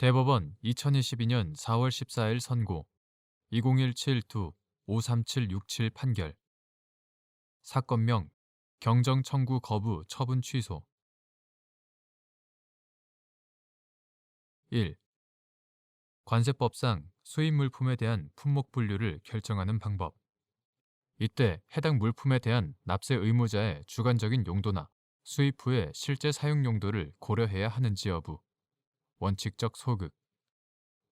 대법원 2022년 4월 14일 선고. 2017-2-53767 판결. 사건명 경정 청구 거부 처분 취소. 1. 관세법상 수입 물품에 대한 품목 분류를 결정하는 방법. 이때 해당 물품에 대한 납세 의무자의 주관적인 용도나 수입 후의 실제 사용 용도를 고려해야 하는지 여부 원칙적 소극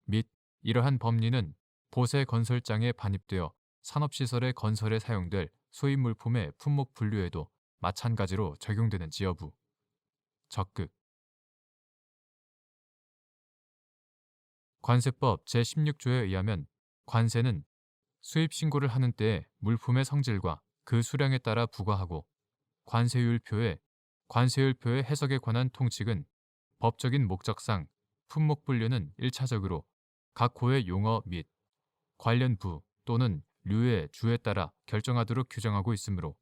및 이러한 법리는 보세 건설장에 반입되어 산업시설의 건설에 사용될 수입 물품의 품목 분류에도 마찬가지로 적용되는지 여부. 적극 관세법 제16조에 의하면 관세는 수입 신고를 하는 때에 물품의 성질과 그 수량에 따라 부과하고 관세율표의 관세율표의 해석에 관한 통칙은 법적인 목적상 품목 분류는 1차적으로 각 고의 용어 및 관련 부 또는 류의 주에 따라 결정하도록 규정하고 있으므로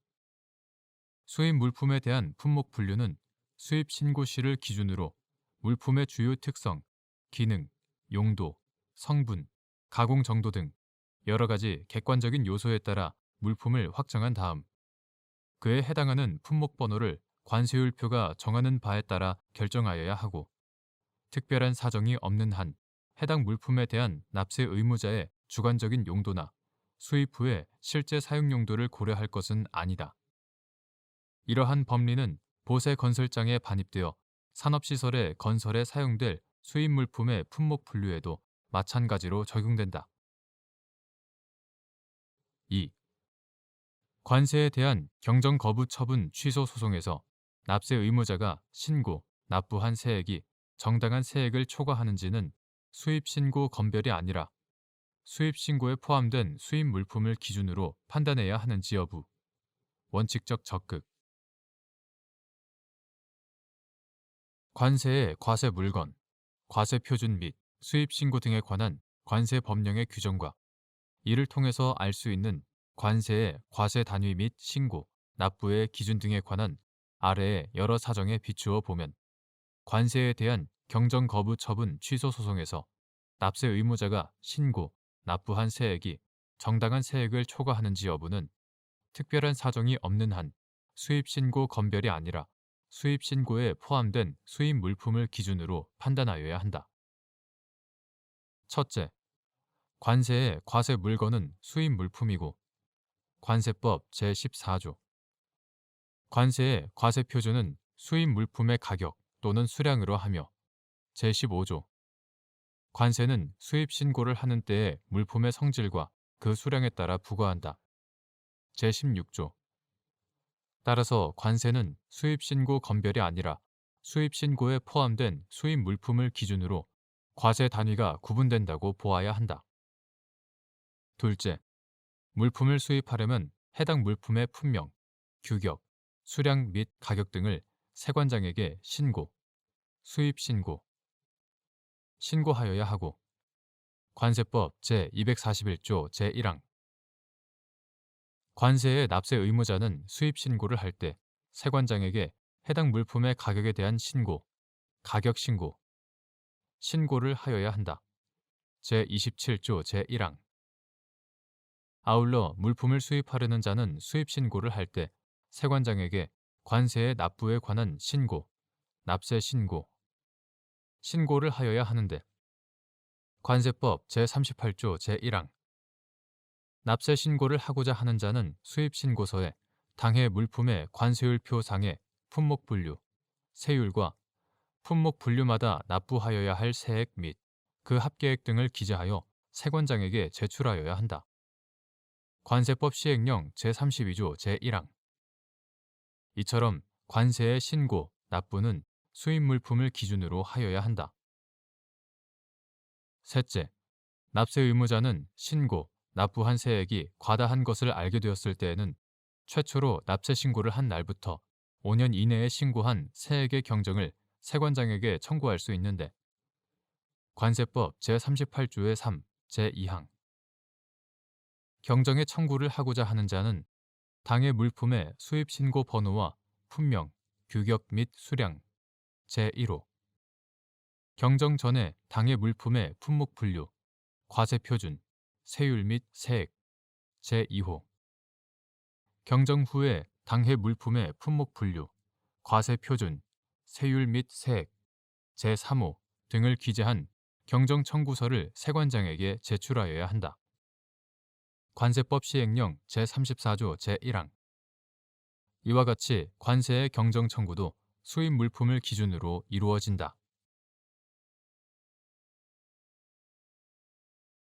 수입 물품에 대한 품목 분류는 수입 신고 시를 기준으로 물품의 주요 특성, 기능, 용도, 성분, 가공 정도 등 여러 가지 객관적인 요소에 따라 물품을 확정한 다음 그에 해당하는 품목 번호를 관세율표가 정하는 바에 따라 결정하여야 하고 특별한 사정이 없는 한 해당 물품에 대한 납세 의무자의 주관적인 용도나 수입 후에 실제 사용 용도를 고려할 것은 아니다. 이러한 법리는 보세 건설장에 반입되어 산업시설의 건설에 사용될 수입 물품의 품목 분류에도 마찬가지로 적용된다. 2. 관세에 대한 경정 거부 처분 취소 소송에서 납세 의무자가 신고, 납부한 세액이 정당한 세액을 초과하는지는 수입 신고 검별이 아니라 수입 신고에 포함된 수입 물품을 기준으로 판단해야 하는지 여부. 원칙적 적극. 관세의 과세 물건, 과세 표준 및 수입 신고 등에 관한 관세 법령의 규정과 이를 통해서 알 수 있는 관세의 과세 단위 및 신고, 납부의 기준 등에 관한 아래의 여러 사정에 비추어 보면 관세에 대한 경정 거부 처분 취소 소송에서 납세 의무자가 신고, 납부한 세액이 정당한 세액을 초과하는지 여부는 특별한 사정이 없는 한 수입 신고 검별이 아니라 수입 신고에 포함된 수입 물품을 기준으로 판단하여야 한다. 첫째, 관세의 과세 물건은 수입 물품이고 관세법 제14조 관세의 과세 표준은 수입 물품의 가격 또는 수량으로 하며 제15조 관세는 수입 신고를 하는 때의 물품의 성질과 그 수량에 따라 부과한다. 제16조 따라서 관세는 수입 신고 검별이 아니라 수입 신고에 포함된 수입 물품을 기준으로 과세 단위가 구분된다고 보아야 한다. 둘째, 물품을 수입하려면 해당 물품의 품명, 규격, 수량 및 가격 등을 세관장에게 신고, 수입 신고, 신고하여야 하고. 관세법 제241조 제1항. 관세의 납세 의무자는 수입 신고를 할 때 세관장에게 해당 물품의 가격에 대한 신고, 가격 신고, 신고를 하여야 한다. 제27조 제1항. 아울러 물품을 수입하려는 자는 수입 신고를 할 때 세관장에게 관세의 납부에 관한 신고, 납세 신고, 신고를 하여야 하는데. 관세법 제38조 제1항. 납세 신고를 하고자 하는 자는 수입 신고서에 당해 물품의 관세율표 상의 품목 분류, 세율과 품목 분류마다 납부하여야 할 세액 및 그 합계액 등을 기재하여 세관장에게 제출하여야 한다. 관세법 시행령 제32조 제1항. 이처럼 관세의 신고, 납부는 수입 물품을 기준으로 하여야 한다. 셋째, 납세 의무자는 신고, 납부한 세액이 과다한 것을 알게 되었을 때에는 최초로 납세 신고를 한 날부터 5년 이내에 신고한 세액의 경정을 세관장에게 청구할 수 있는데 관세법 제38조의 3, 제2항 경정의 청구를 하고자 하는 자는 당해 물품의 수입 신고 번호와 품명, 규격 및 수량, 제1호. 경정 전에 당해 물품의 품목 분류, 과세 표준, 세율 및 세액. 제2호. 경정 후에 당해 물품의 품목 분류, 과세 표준, 세율 및 세액. 제3호 등을 기재한 경정 청구서를 세관장에게 제출하여야 한다. 관세법 시행령 제34조 제1항. 이와 같이 관세의 경정 청구도 수입 물품을 기준으로 이루어진다.